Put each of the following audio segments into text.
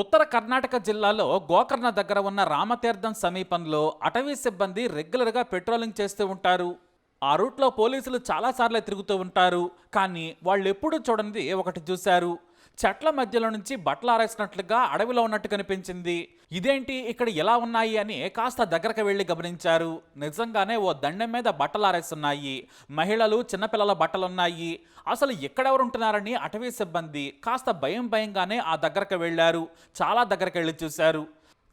ఉత్తర కర్ణాటక జిల్లాలో గోకర్ణ దగ్గర ఉన్న రామతీర్థం సమీపంలో అటవీ సిబ్బంది రెగ్యులర్గా పెట్రోలింగ్ చేస్తూ ఉంటారు. ఆ రూట్లో పోలీసులు చాలాసార్లు తిరుగుతూ ఉంటారు. కానీ వాళ్ళు ఎప్పుడూ చూడనిది ఒకటి చూశారు. చెట్ల మధ్యలో నుంచి బట్టలు ఆరేసినట్లుగా అడవిలో ఉన్నట్టు కనిపించింది. ఇదేంటి? ఇక్కడ ఎలా ఉన్నాయి అని కాస్త దగ్గరకు వెళ్ళి గమనించారు. నిజంగానే ఓ దండెం మీద బట్టలు ఆరేస్తున్నాయి. మహిళలు చిన్నపిల్లల బట్టలున్నాయి. అసలు ఎక్కడెవరు ఉంటున్నారని అటవీ సిబ్బంది కాస్త భయం భయంగానే ఆ దగ్గరకు వెళ్ళారు. చాలా దగ్గరకు వెళ్ళి చూశారు.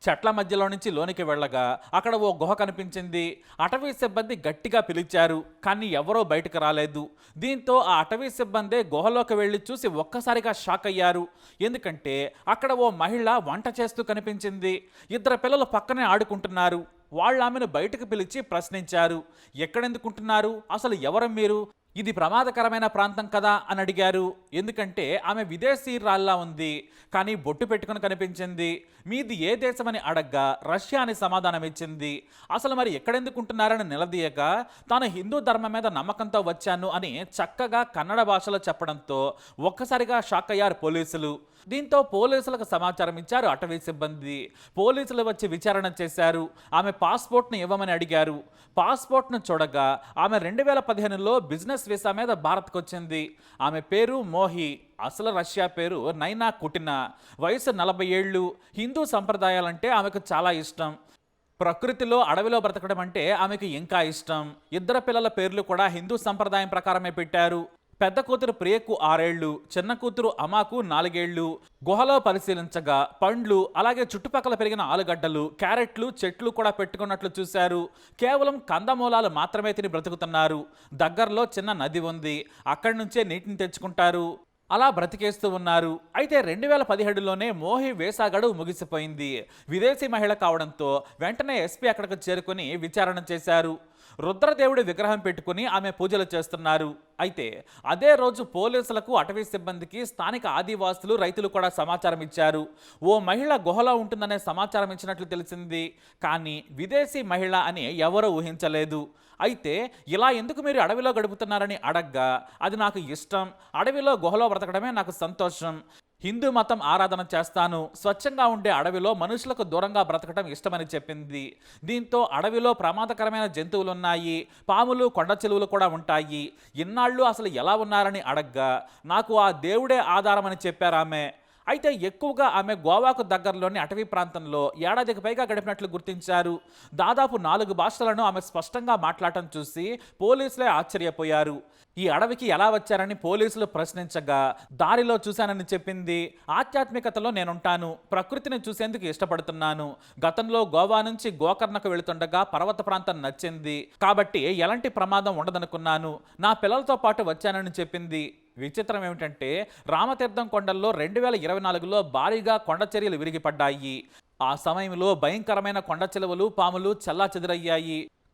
చెట్ల మధ్యలో నుంచి లోనికి వెళ్ళగా అక్కడ ఓ గుహ కనిపించింది. అటవీ సిబ్బంది గట్టిగా పిలిచారు కానీ ఎవరో బయటకు రాలేదు. దీంతో ఆ అటవీ సిబ్బందే గుహలోకి వెళ్ళి చూసి ఒక్కసారిగా షాక్ అయ్యారు. ఎందుకంటే అక్కడ ఓ మహిళ వంట చేస్తూ కనిపించింది. ఇద్దరు పిల్లలు పక్కనే ఆడుకుంటున్నారు. వాళ్ళు ఆమెను బయటకు పిలిచి ప్రశ్నించారు ఎక్కడెందుకుంటున్నారు? అసలు ఎవరు మీరు? ఇది ప్రమాదకరమైన ప్రాంతం కదా అని అడిగారు. ఎందుకంటే ఆమె విదేశీ రాల్లా ఉంది. కానీ బొట్టు పెట్టుకుని కనిపించింది. మీది ఏ దేశమని అడగ్గా రష్యా అని సమాధానం ఇచ్చింది. అసలు మరి ఎక్కడెందుకుంటున్నారని నిలదీయగా తాను హిందూ ధర్మం మీద నమ్మకంతో వచ్చాను అని చక్కగా కన్నడ భాషలో చెప్పడంతో ఒక్కసారిగా షాక్ అయ్యారు పోలీసులు. దీంతో పోలీసులకు సమాచారం ఇచ్చారు అటవీ సిబ్బంది. పోలీసులు వచ్చి విచారణ చేశారు. ఆమె పాస్పోర్ట్ను ఇవ్వమని అడిగారు. పాస్పోర్ట్ను చూడగా ఆమె రెండు వేల పదిహేనులో బిజినెస్ వీసా మీద భారత్కు వచ్చింది ఆమె పేరు మోహి అసలు రష్యా పేరు నైనా కుటినా. వయసు నలభై ఏళ్ళు. హిందూ సంప్రదాయాలంటే ఆమెకు చాలా ఇష్టం. ప్రకృతిలో అడవిలో బ్రతకడం అంటే ఆమెకు ఇంకా ఇష్టం. ఇద్దరు పిల్లల పేర్లు కూడా హిందూ సంప్రదాయం ప్రకారమే పెట్టారు. పెద్ద కూతురు ప్రియకు ఆరేళ్ళు చిన్న కూతురు అమాకు నాలుగేళ్ళు గుహలో పరిశీలించగా పండ్లు అలాగే చుట్టుపక్కల పెరిగిన ఆలుగడ్డలు క్యారెట్లు చెట్లు కూడా పెట్టుకున్నట్లు చూశారు. కేవలం కందమూలాలు మాత్రమే తిని బ్రతుకుతున్నారు. దగ్గరలో చిన్న నది ఉంది. అక్కడి నుంచే నీటిని తెచ్చుకుంటారు. అలా బ్రతికేస్తూ ఉన్నారు. అయితే రెండు వేల పదిహేడులోనే మోహి వేసా గడువు ముగిసిపోయింది. విదేశీ మహిళ కావడంతో వెంటనే ఎస్పీ అక్కడికి చేరుకుని విచారణ చేశారు. రుద్రదేవుడి విగ్రహం పెట్టుకుని ఆమె పూజలు చేస్తున్నారు. అయితే అదే రోజు పోలీసులకు అటవీ సిబ్బందికి స్థానిక ఆదివాసులు రైతులు కూడా సమాచారం ఇచ్చారు. ఓ మహిళ గుహలో ఉంటుందనే సమాచారం ఇచ్చినట్లు తెలిసింది. కానీ విదేశీ మహిళ అని ఎవరూ ఊహించలేదు. అయితే ఇలా ఎందుకు మీరు అడవిలో గడుపుతున్నారని అడగ్గా అది నాకు ఇష్టం. అడవిలో గుహలో బ్రతకడమే నాకు సంతోషం. హిందూ మతం ఆరాధన చేస్తాను. స్వచ్ఛంగా ఉండే అడవిలో మనుషులకు దూరంగా బ్రతకటం ఇష్టమని చెప్పింది. దీంతో అడవిలో ప్రమాదకరమైన జంతువులున్నాయి. పాములు కొండ చెలువులు కూడా ఉంటాయి. ఇన్నాళ్ళు అసలు ఎలా ఉన్నారని అడగ్గా. నాకు ఆ దేవుడే ఆధారమని చెప్పారామె. అయితే ఎక్కువగా ఆమె గోవాకు దగ్గరలోని అటవీ ప్రాంతంలో ఏడాదికి పైగా గడిపినట్లు గుర్తించారు. దాదాపు నాలుగు భాషలను ఆమె స్పష్టంగా మాట్లాడటం చూసి పోలీసులే ఆశ్చర్యపోయారు. ఈ అడవికి ఎలా వచ్చారని పోలీసులు ప్రశ్నించగా దారిలో చూశానని చెప్పింది. ఆధ్యాత్మికతలో నేనుంటాను. ప్రకృతిని చూసేందుకు ఇష్టపడుతున్నాను. గతంలో గోవా నుంచి గోకర్ణకు వెళుతుండగా పర్వత ప్రాంతం నచ్చింది. కాబట్టి ఎలాంటి ప్రమాదం ఉండదనుకున్నాను. నా పిల్లలతో పాటు వచ్చానని చెప్పింది. విచిత్రం ఏమిటంటే రామతీర్థం కొండల్లో రెండు వేల ఇరవై నాలుగులో భారీగా కొండచర్యలు విరిగిపడ్డాయి. ఆ సమయంలో భయంకరమైన కొండ చిలువలు పాములు చెల్లా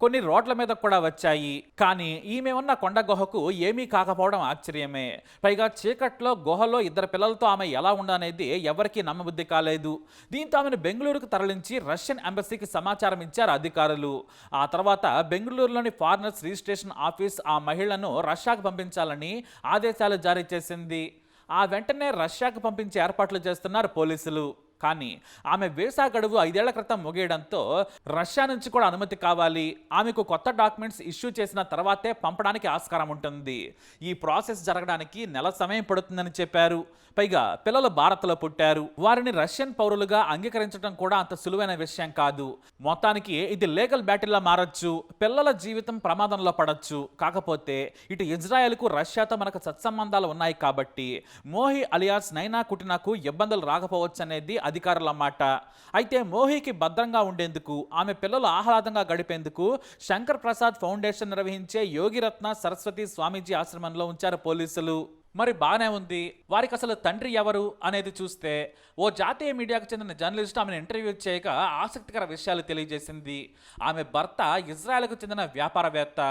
కొన్ని రోడ్ల మీద కూడా వచ్చాయి. కానీ ఈమె ఉన్న కొండ గుహకు ఏమీ కాకపోవడం ఆశ్చర్యమే. పైగా చీకట్లో గుహలో ఇద్దరు పిల్లలతో ఆమె ఎలా ఉండనేది ఎవరికీ నమ్మబుద్ధి కాలేదు. దీంతో ఆమెను బెంగళూరుకు తరలించి రష్యన్ ఎంబసీకి సమాచారం ఇచ్చారు అధికారులు. ఆ తర్వాత బెంగళూరులోని ఫారినర్స్ రిజిస్ట్రేషన్ ఆఫీస్ ఆ మహిళను రష్యాకు పంపించాలని ఆదేశాలు జారీ చేసింది. ఆ వెంటనే రష్యాకు పంపించే ఏర్పాట్లు చేస్తున్నారు పోలీసులు. కానీ ఆమె వీసా గడువు ఐదేళ్ళ క్రితం ముగియడంతో రష్యా నుంచి కూడా అనుమతి కావాలి. ఆమెకు కొత్త డాక్యుమెంట్స్ ఇష్యూ చేసిన తర్వాతే పంపడానికి ఆస్కారం ఉంటుంది. ఈ ప్రాసెస్ జరగడానికి నెల సమయం పడుతుందని చెప్పారు. పైగా పిల్లలు భారత్లో పుట్టారు. వారిని రష్యన్ పౌరులుగా అంగీకరించడం కూడా అంత సులువైన విషయం కాదు. మొత్తానికి ఇది లీగల్ బ్యాటిల్లా మారచ్చు. పిల్లల జీవితం ప్రమాదంలో పడచ్చు. కాకపోతే ఇటు ఇజ్రాయెల్కు రష్యాతో మనకు సత్సంబంధాలు ఉన్నాయి కాబట్టి మోహి అలియాస్ నైనా కుటినాకు ఇబ్బందులు రాకపోవచ్చు అనేది అధికారుల మాట. అయితే మోహికి భద్రంగా ఉండేందుకు ఆమె పిల్లలు ఆహ్లాదంగా గడిపేందుకు శంకర్ ప్రసాద్ ఫౌండేషన్ నిర్వహించే యోగిరత్న సరస్వతి స్వామీజీ ఆశ్రమంలో ఉంచారు పోలీసులు. మరి బాగానే ఉంది. వారికి అసలు తండ్రి ఎవరు అనేది చూస్తే ఓ జాతీయ మీడియాకు చెందిన జర్నలిస్ట్ ఆమెను ఇంటర్వ్యూ చేయక ఆసక్తికర విషయాలు తెలియజేసింది. ఆమె భర్త ఇజ్రాయెల్కు చెందిన వ్యాపారవేత్త.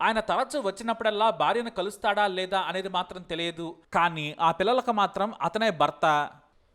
ఆయన తరచూ వచ్చినప్పుడల్లా భార్యను కలుస్తాడా లేదా అనేది మాత్రం తెలియదు. కానీ ఆ పిల్లలకు మాత్రం అతనే భర్త.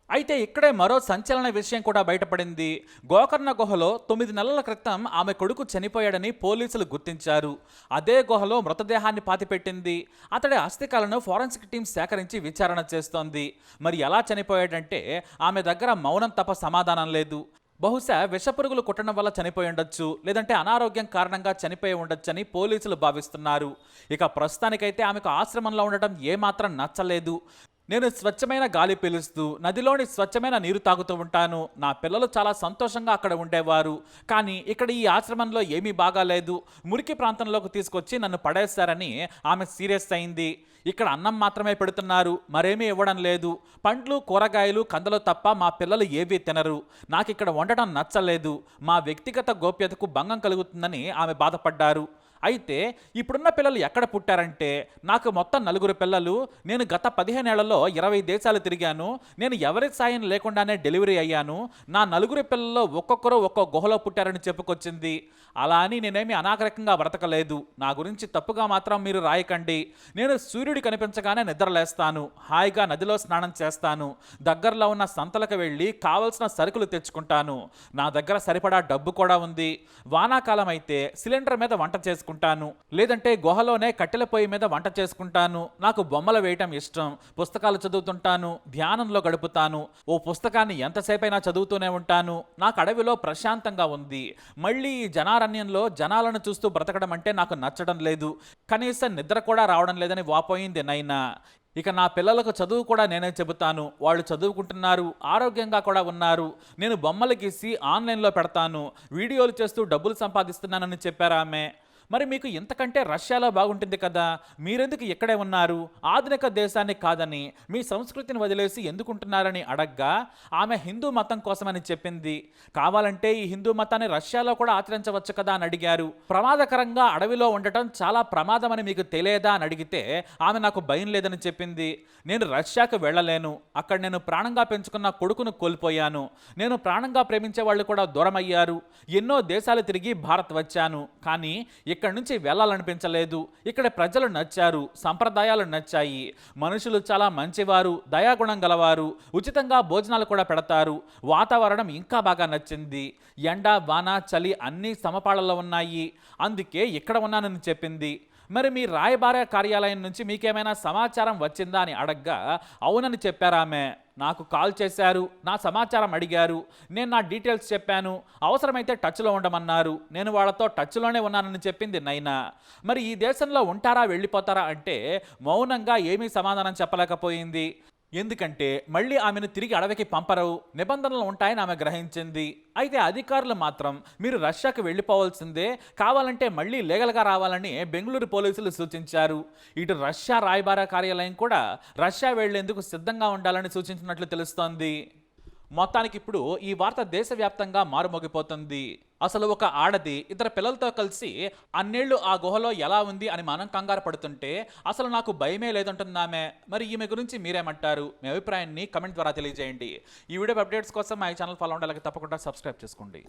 అయితే ఇక్కడే మరో సంచలన విషయం కూడా బయటపడింది. గోకర్ణ గుహలో తొమ్మిది నెలల క్రితం ఆమె కొడుకు చనిపోయాడని పోలీసులు గుర్తించారు. అదే గుహలో మృతదేహాన్ని పాతిపెట్టింది. అతడి అస్థికాలను ఫోరెన్సిక్ టీం సేకరించి విచారణ చేస్తోంది. మరి ఎలా చనిపోయాడంటే ఆమె దగ్గర మౌనం తప్ప సమాధానం లేదు. బహుశా విషపురుగులు కుట్టడం వల్ల చనిపోయి ఉండొచ్చు లేదంటే అనారోగ్యం కారణంగా చనిపోయి ఉండొచ్చని పోలీసులు భావిస్తున్నారు. ఇక ప్రస్తుతానికైతే ఆమెకు ఆశ్రమంలో ఉండటం ఏమాత్రం నచ్చలేదు. నేను స్వచ్ఛమైన గాలి పీలుస్తూ నదిలోని స్వచ్ఛమైన నీరు తాగుతూ ఉంటాను. నా పిల్లలు చాలా సంతోషంగా అక్కడ ఉండేవారు. కానీ ఇక్కడ ఈ ఆశ్రమంలో ఏమీ బాగాలేదు. మురికి ప్రాంతంలోకి తీసుకొచ్చి నన్ను పడేస్తారని ఆమె సీరియస్ అయింది. ఇక్కడ అన్నం మాత్రమే పెడుతున్నారు. మరేమీ ఇవ్వడం లేదు. పండ్లు కూరగాయలు కందలు తప్ప మా పిల్లలు ఏవీ తినరు. నాకు ఇక్కడ వండటం నచ్చలేదు. మా వ్యక్తిగత గోప్యతకు భంగం కలుగుతుందని ఆమె బాధపడ్డారు. అయితే ఇప్పుడున్న పిల్లలు ఎక్కడ పుట్టారంటే నాకు మొత్తం నలుగురు పిల్లలు నేను గత పదిహేను ఏళ్ళలో ఇరవై దేశాలు తిరిగాను నేను ఎవరి సాయం లేకుండానే డెలివరీ అయ్యాను నా నలుగురు పిల్లల్లో ఒక్కొక్కరు ఒక్కో గుహలో పుట్టారని చెప్పుకొచ్చింది. అలా అని నేనేమి అనాగరికంగా బ్రతకలేదు. నా గురించి తప్పుగా మాత్రం మీరు రాయకండి. నేను సూర్యుడి కనిపించగానే నిద్రలేస్తాను. హాయిగా నదిలో స్నానం చేస్తాను. దగ్గరలో ఉన్న సంతలకు వెళ్ళి కావలసిన సరుకులు తెచ్చుకుంటాను. నా దగ్గర సరిపడా డబ్బు కూడా ఉంది. వానాకాలం అయితే సిలిండర్ మీద వంట చేసుకుంటాను. లేదంటే గుహలోనే కట్టెల పొయ్యి మీద వంట చేసుకుంటాను. నాకు బొమ్మలు వేయటం ఇష్టం. పుస్తకాలు చదువుతుంటాను. ధ్యానంలో గడుపుతాను. ఓ పుస్తకాన్ని ఎంతసేపైనా చదువుతూనే ఉంటాను. నాకు అడవిలో ప్రశాంతంగా ఉంది. మళ్ళీ ఈ జనారణ్యంలో జనాలను చూస్తూ బ్రతకడం అంటే నాకు నచ్చడం లేదు. కనీసం నిద్ర కూడా రావడం లేదని వాపోయింది నైనా. ఇక నా పిల్లలకు చదువు కూడా నేనే చెబుతాను. వాళ్ళు చదువుకుంటున్నారు. ఆరోగ్యంగా కూడా ఉన్నారు. నేను బొమ్మలు గీసి ఆన్లైన్లో పెడతాను. వీడియోలు చేస్తూ డబ్బులు సంపాదిస్తున్నానని చెప్పారు ఆమె. మరి మీకు ఇంతకంటే రష్యాలో బాగుంటుంది కదా? మీరెందుకు ఇక్కడే ఉన్నారు? ఆధునిక దేశాన్ని కాదని మీ సంస్కృతిని వదిలేసి ఎందుకుంటున్నారని అడగ్గా ఆమె హిందూ మతం కోసమని చెప్పింది. కావాలంటే ఈ హిందూ మతాన్ని రష్యాలో కూడా ఆచరించవచ్చు కదా అని అడిగారు. ప్రమాదకరంగా అడవిలో ఉండటం చాలా ప్రమాదమని మీకు తెలియదా అని అడిగితే ఆమె నాకు భయం లేదని చెప్పింది. నేను రష్యాకు వెళ్ళలేను. అక్కడ నేను ప్రాణంగా పెంచుకున్న కొడుకును కోల్పోయాను. నేను ప్రాణంగా ప్రేమించే వాళ్ళు కూడా దూరం అయ్యారు ఎన్నో దేశాలు తిరిగి భారత్ వచ్చాను. కానీ ఇక్కడ నుంచి వెళ్ళాలనిపించలేదు. ఇక్కడ ప్రజలు నచ్చారు సంప్రదాయాలు నచ్చాయి. మనుషులు చాలా మంచివారు దయాగుణం గలవారు ఉచితంగా భోజనాలు కూడా పెడతారు. వాతావరణం ఇంకా బాగా నచ్చింది. ఎండ వాన చలి అన్నీ సమపాళల్లో ఉన్నాయి. అందుకే ఇక్కడ ఉన్నానని చెప్పింది. మరి మీ రాయబార కార్యాలయం నుంచి మీకేమైనా సమాచారం వచ్చిందా అని అడగ్గా అవునని చెప్పారామె. నాకు కాల్ చేశారు నా సమాచారం అడిగారు నేను నా డీటెయిల్స్ చెప్పాను అవసరమైతే టచ్లో ఉండమన్నారు నేను వాళ్ళతో టచ్లోనే ఉన్నానని చెప్పింది నైనా. మరి ఈ దేశంలో ఉంటారా వెళ్ళిపోతారా అంటే మౌనంగా ఏమీ సమాధానం చెప్పలేకపోయింది. ఎందుకంటే మళ్ళీ ఆమెను తిరిగి అడవికి పంపరు నిబంధనలు ఉంటాయని ఆమె గ్రహించింది. అయితే అధికారులు మాత్రం మీరు రష్యాకు వెళ్ళిపోవాల్సిందే. కావాలంటే మళ్ళీ లీగల్గా రావాలని బెంగళూరు పోలీసులు సూచించారు. ఇటు రష్యా రాయబార కార్యాలయం కూడా రష్యా వెళ్ళేందుకు సిద్ధంగా ఉండాలని సూచించినట్లు తెలుస్తోంది. మొత్తానికి ఇప్పుడు ఈ వార్త దేశవ్యాప్తంగా మారుమోగిపోతుంది. అసలు ఒక ఆడది ఇతర పిల్లలతో కలిసి అన్నేళ్ళు ఆ గుహలో ఎలా ఉంది? అని మనం కంగారు పడుతుంటే అసలు నాకు భయమే లేదంటున్నామే మరి ఈమె గురించి మీరేమంటారు? మీ అభిప్రాయాన్ని కమెంట్ ద్వారా తెలియజేయండి. ఈ వీడియో అప్డేట్స్ కోసం మా ఛానల్ ఫాలో ఉండాలి తప్పకుండా సబ్స్క్రైబ్ చేసుకోండి.